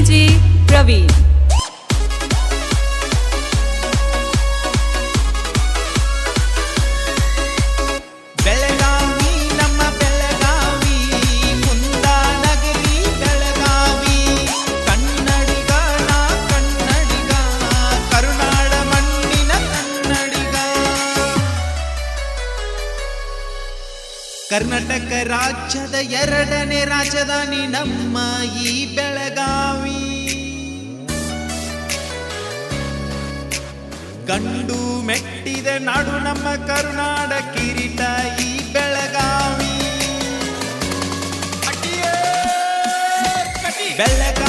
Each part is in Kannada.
ಡಿಜೆ ಪ್ರವೀಣ್ ಬೆಳಗಾವಿ, ನಮ್ಮ ಬೆಳಗಾವಿ ಕುಂದಾನಗರಿ ಬೆಳಗಾವಿ. ಕನ್ನಡಿಗ ನಾ ಕನ್ನಡಿಗ ಕರುನಾಡ ಮಣ್ಣಿನ ಕನ್ನಡಿಗ. ಕರ್ನಾಟಕ ರಾಜ್ಯದ ಎರಡನೇ ರಾಜಧಾನಿ ನಮ್ಮ ಈ ಬೆಳಗಾವಿ ಗಂಡು ಮೆಟ್ಟಿದ ನಾಡು ನಮ್ಮ ಕರುನಾಡ ಕಿರೀಟ ಈ ಬೆಳಗಾವಿ ಬೆಳಗಾವಿ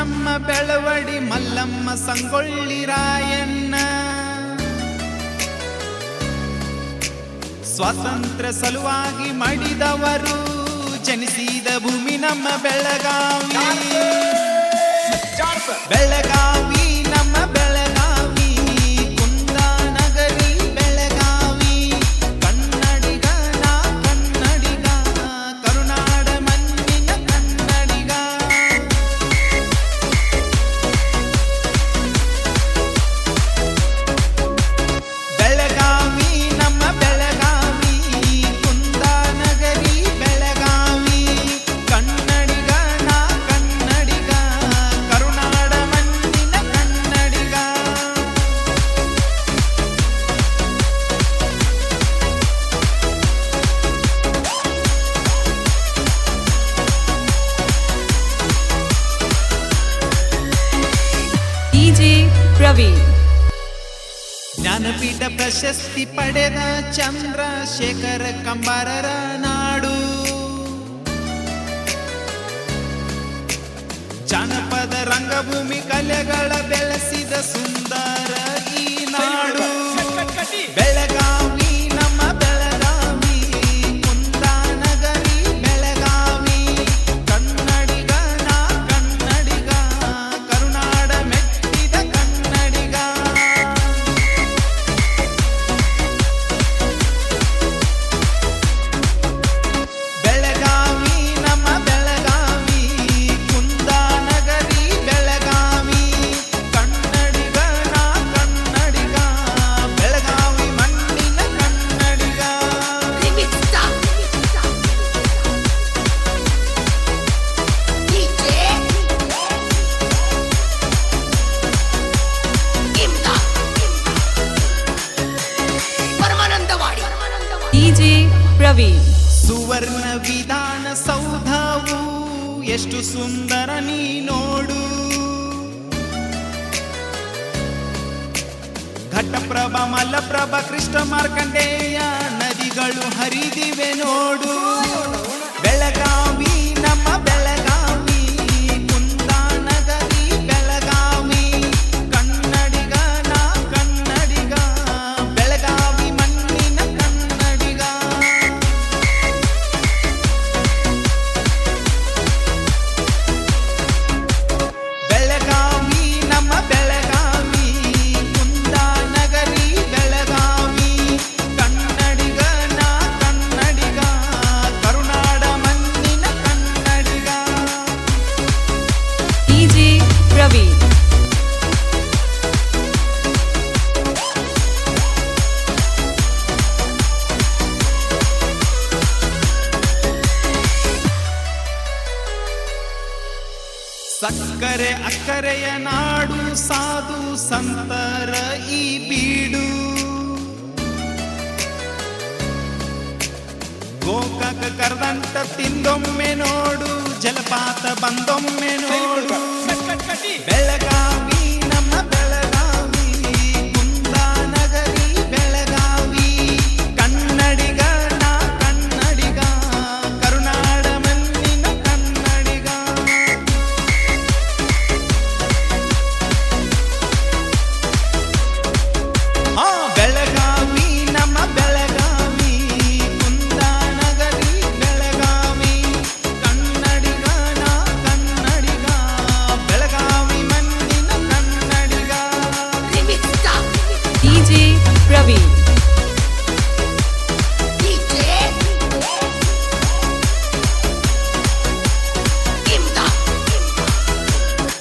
ಚೆನ್ನಮ್ಮ ಬೆಳವಡಿ ಮಲ್ಲಮ್ಮ ಸಂಗೊಳ್ಳಿ ರಾಯಣ್ಣ. ಸ್ವಾತಂತ್ರ್ಯ ಸಲುವಾಗಿ ಮಡಿದವರು ಜನಿಸಿದ ಭೂಮಿ ನಮ್ಮ ಬೆಳಗಾವಿ. ಬೆಳಗಾವಿ. ಪ್ರಶಸ್ತಿ ಪಡೆದ ಚಂದ್ರಶೇಖರ ಕಂಬಾರರ ನಾಡು. ಜಾನಪದ ರಂಗಭೂಮಿ ಕಲೆಗಳ ಬೆಳೆಸಿದ ಸುಂದರ ಸುವರ್ಣ ವಿಧಾನ ಸೌಧವು ಎಷ್ಟು ಸುಂದರ ನೀ ನೋಡು. ಘಟಪ್ರಭ ಮಲ್ಲಪ್ರಭ ಕೃಷ್ಣ ಮಾರ್ಕಂಡೇಯ ನದಿಗಳು ಹರಿದಿವೆ ನೋಡು. ಸಕ್ಕರೆ ಅಕ್ಕರೆಯ ನಾಡು ಸಾಧು ಸಂತರ ಈ ಬೀಡು. ಗೋಕಾಕ ಕರೆದಂತ ತಿಂದೊಮ್ಮೆ ನೋಡು ಜಲಪಾತ ಬಂದೊಮ್ಮೆ ನೋಡು. ಬೆಳಗಾವಿ